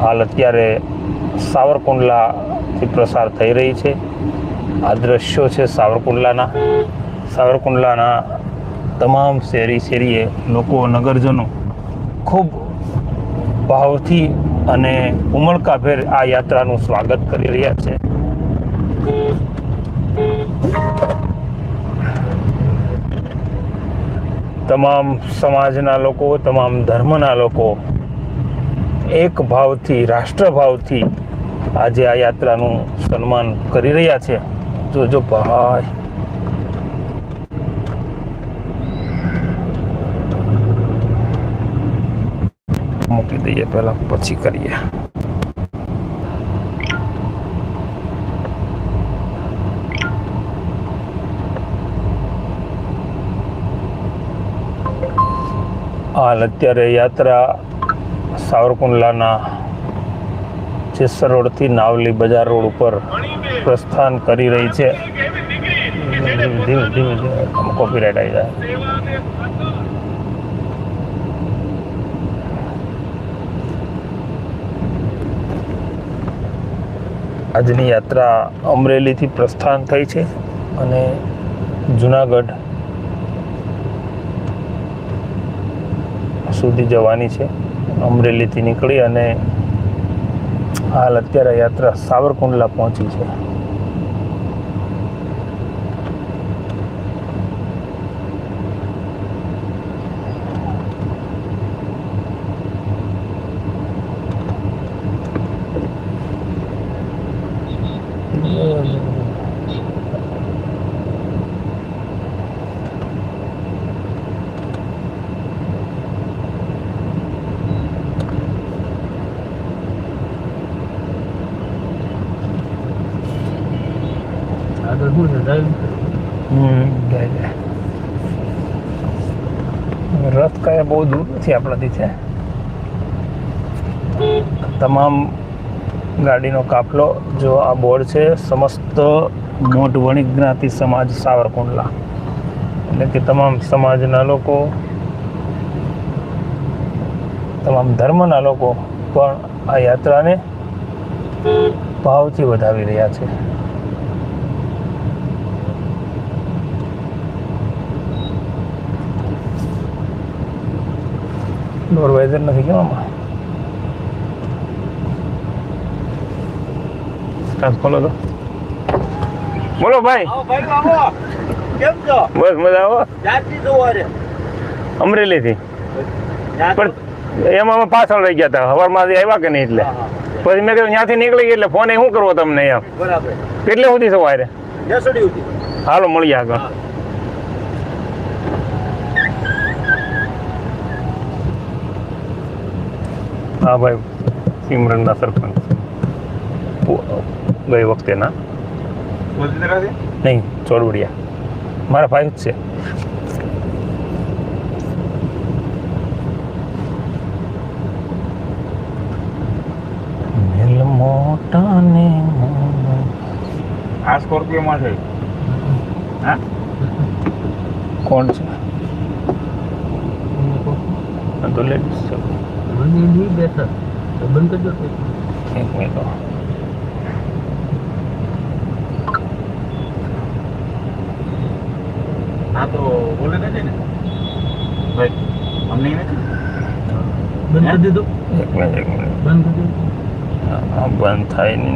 હાલ અત્યારે સાવરકુંડલાથી પ્રસાર થઈ રહી છે. આ દ્રશ્યો છે સાવરકુંડલાના. સાવરકુંડલાના તમામ શેરી શેરીએ લોકો, નગરજનો ખૂબ ભાવથી અને ઉમળકાભેર આ યાત્રાનું સ્વાગત કરી રહ્યા છે. તમામ સમાજના લોકો, તમામ ધર્મના લોકો એક ભાવથી, રાષ્ટ્રભાવથી આજે આ યાત્રાનું સન્માન કરી રહ્યા છે. જોજો ભાઈ. મૂકી દઈએ પહેલા, પછી કરીએ. હાલ અત્યારે યાત્રા સાવરકુંડલાના જેસર રોડથી નાવલી બજાર રોડ ઉપર પ્રસ્થાન કરી રહી છે. ધીમે ધીમે આવી જાય. આજની યાત્રા અમરેલીથી પ્રસ્થાન થઈ છે અને જુનાગઢ સુધી જવાની છે. અમરેલીથી નીકળી અને હાલ અત્યારે યાત્રા સાવરકુંડલા પહોંચી છે. આગળ શું છે જાય રથ કાંઈ બહુ દૂર નથી આપણાથી છે તમામ ગાડીનો કાફલો જો આ બોર્ડ છે સમસ્ત મોટ વણિક જ્ઞાતિ સમાજ સાવરકુંડલા. એટલે કે તમામ સમાજના લોકો તમામ ધર્મના લોકો પણ આ યાત્રાને ભાવથી વધાવી રહ્યા છે. ડોરવાઇઝર નથી કેમ આમાં સ્ટાર્ટ ખોલો તો બોલો ભાઈ આવો ભાઈ આવો કેમ છો બસ મજા આવો જાતી સવારે અમરેલીથી પણ એમાં અમે પાછળ રહી ગયા હતા સવારમાંથી આવ્યા કે નહીં એટલે પછી મેં કીધું ત્યાંથી નીકળી ગયા એટલે ફોન એ શું કરવો તમને એમ બરાબર કેટલે સુધી સવારે હાલો મળીએ આગળ હા ભાઈ સિમરનના સરપંચ. ગઈ વખતે ના. નહીં ચોરવડિયા મારા ભાઈ જ છે. મેલ મોટા ને આ સ્કોર્પિયોમાં છે. હા? કોણ છે? તો લેડીઝ છે. મને નહીં બેઠા તો બંધ કરજો હા તો બોલે છે ને. ભાઈ. અમને નથી બંધ કરી દીધું. એક મિનિટ એક મિનિટ બંધ કરી દીધું. બંધ થાય નહીં.